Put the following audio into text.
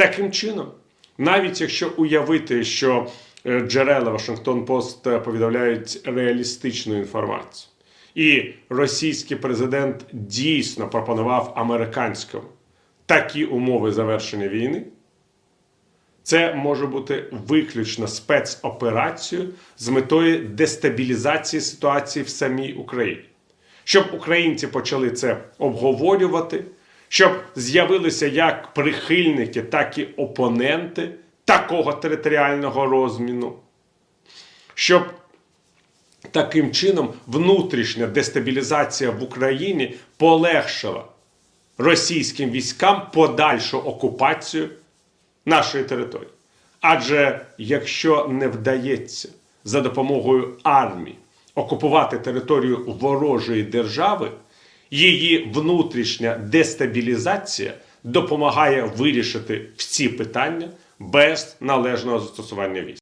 Таким чином, навіть якщо уявити, що е, джерела Вашингтон Пост е, повідомляють реалістичну інформацію, і російський президент дійсно пропонував американському такі умови завершення війни, це може бути виключно спецоперацією з метою дестабілізації ситуації в самій Україні. Щоб українці почали це обговорювати, щоб з'явилися як прихильники, так і опоненти такого територіального розміну, щоб таким чином внутрішня дестабілізація в Україні полегшила російським військам подальшу окупацію нашої території. Адже якщо не вдається за допомогою армії окупувати територію ворожої держави, її внутрішня дестабілізація допомагає вирішити всі питання без належного застосування військ.